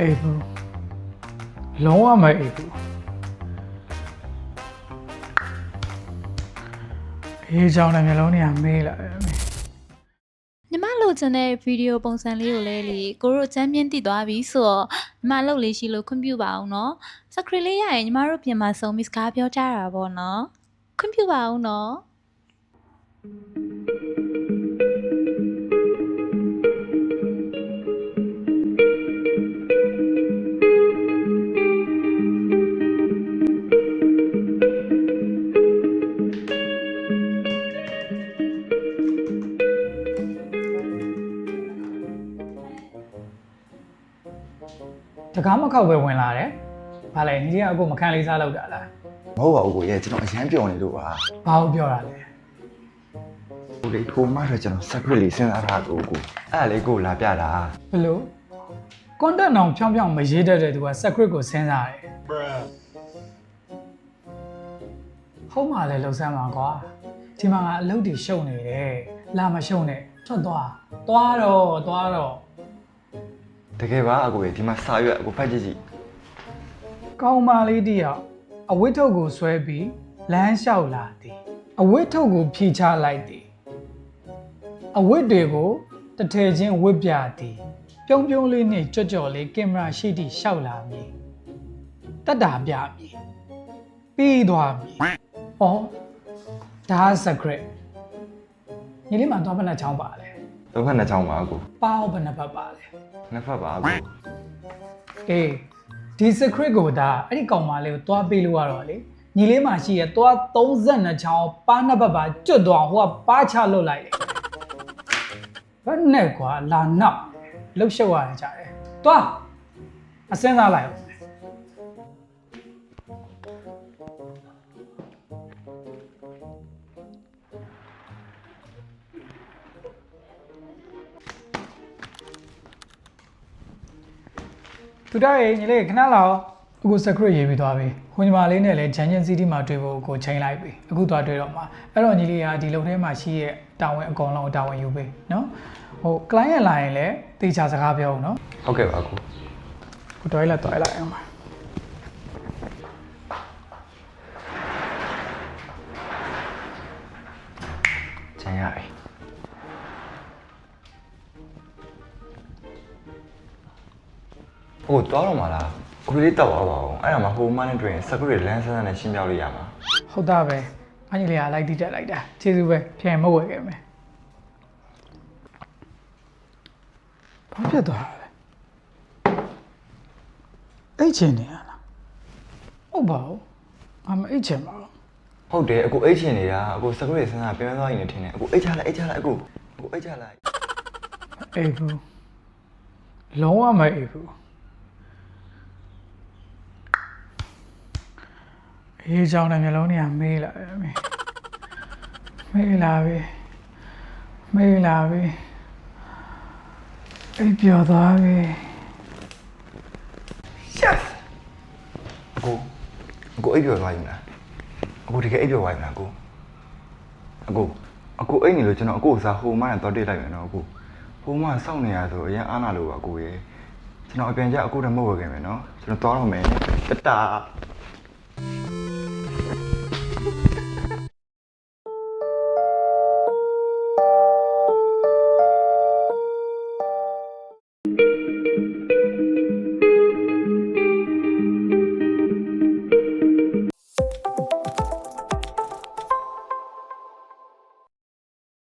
အေးဘူးလုံးဝမအေးဘူးအေးကြောင်တဲ့မျိုးလုံးတွေကမေးလာတယ်အမေညီမလိုချင်တဲ့ဗီဒီယိုပုံစံလေးကိုလည်းလေကိုတို့ချမ်းမြင့်တည်သွားပြီဆိုတော့ညီမလုပ်လေးရှိလို့ခွင့်ပြုပါအောင်နော်စခရီလေးရရင်ညီမတို့ပြင်မှာစုံပြီးစကားပြောကြတာပေါ့နော်ခွင့်ပြုပါအောင်နော် တကားမခောက်ပဲဝင်လာတယ်ဘာလဲညီကြီးကအခုမခံလေးစားလောက်တာလားမဟုတ်ပါဘူးကိုရဲ့ကျွန်တော်အရန်ပျော်နေလို့ပါဘာလို့ပြောတာလဲကိုလေကိုမဆိုကျွန်တော် secret လေးစဉ်းစားထားကိုကိုအဲ့ဒါလေးကိုလာပြတာဘယ်လို content အောင်ဖြောင်းဖြောင်းမရေးတတ်တဲ့သူက secret ကိုစဉ်းစားတယ်ဟုတ်မှလည်းလှုပ်ဆန်းပါကွာဒီမှာကအလုပ်တွေရှုံနေတယ်လာမရှုံနဲ့ထွက်သွားသွားတော့သွားတော့ တကယ်ပါအကိုရဲ့ဒီမှာစာရွက်အကိုဖတ်ကြည့်ကြည့်ကောင်းမလေးတယောက်အဝတ်ထုတ်ကိုဆွဲပြီးလမ်းလျှောက်လာသည်အဝတ်ထုတ်ကိုဖြီချလိုက်သည်အဝတ်တွေကိုတစ်ထည်ချင်းဝတ်ပြသည်ပြုံးပြုံးလေးနဲ့ကြော့ကြော့လေးကင်မရာရှိသည့်လျှောက်လာမည်တက်တာပြမည်ပြီးသွားမည်ဩဒါက secret ညီလေးမှာတော့ဘယ်နှချောင်းပါလဲ သုံးဖက်နှစ်ချောင်းပါအကိုပါအောင်ဘယ်နှပတ်ပါလဲနှစ်ဖက်ပါအကိုအေးဒီ secret ကိုဒါအဲ့ဒီကောင်မလေးကိုသွားပေးလို့ရတော့လေညီလေးမှရှိရသွား32ချောင်းပါနှစ်ပတ်ပါကျွတ်သွားဟိုကပါချလွတ်လိုက်တယ်ဘယ်နဲ့ကွာလာနောက်လှုပ်ရှုပ်ရတယ်ကြတယ်သွားအစင်းသားလိုက်အောင် သူတို့ရေညီလေးခဏလောက်အခု secret ရေးပြီးသွားပြီ။ခွန်ညီမလေးနဲ့လည်းဂျန်ဂျန်စီတီမှာတွေ့ဖို့ကိုချိန်လိုက်ပြီ။အခုသွားတွေ့တော့မှာအဲ့တော့ညီလေးကဒီလုံထဲမှာရှိရဲ့တာဝန်အကောင်လုံးတာဝန်ယူပေးနော်။ဟို client လာရင်လည်းတေချာစကားပြောအောင်နော်ဟုတ်ကဲ့ပါအကို။ကိုတွိုင်းလက်တွိုင်းလိုက်အောင်ပါ ဟိုတော့တော့မလားကိုလေးတောက်သွားပါအောင်အဲ့ဒါမှဟိုမနဲ့တွေ့ရင် secret လမ်းဆန်းဆန်းနဲ့ရှင်းပြလို့ရမှာ။ဟုတ်တာပဲ။အညီလေးကလိုက်တိတက်လိုက်တာ။ကျေးဇူးပဲ။ပြန်မဝယ်ခဲ့မယ်။ဘာဖြစ်သွားတာလဲ။အိတ်ချင်နေရလား။ဟုတ်ပါဘူး။အမအိတ်ချင်ပါဘူးဟုတ်တယ်အကိုအိတ်ချင်နေတာအကို secret စဉ်းစားပြန်သွားရင်လည်းထင်တယ်အကိုအိတ်ချလိုက်အိတ်ချလိုက်အကိုအကိုအိတ်ချလိုက်အေးဘူးလုံးဝမအေးဘူး အေးကြောင်တဲ့မျိုးလုံးတွေကမေးလာတယ်အမေမေးလာပြီမေးလာပြီအိပ်ပျော်သွားပြီ yes အကိုအကိုအိပ်ပျော်သွားပြီမလားအကိုတကယ်အိပ်ပျော်သွားပြီမလားအကိုအကိုအကိုအိပ်နေလို့ကျွန်တော်အကိုစားဟိုမနဲ့တော့တိတ်လိုက်မယ်နော်အကိုဟိုမစောင့်နေရဆိုအရင်အားနာလို့ပါအကိုရေကျွန်တော်အပြန်ကြအကိုတမဟုတ်ဝယ်ခဲ့မယ်နော်ကျွန်တော်သွားတော့မယ်တတာ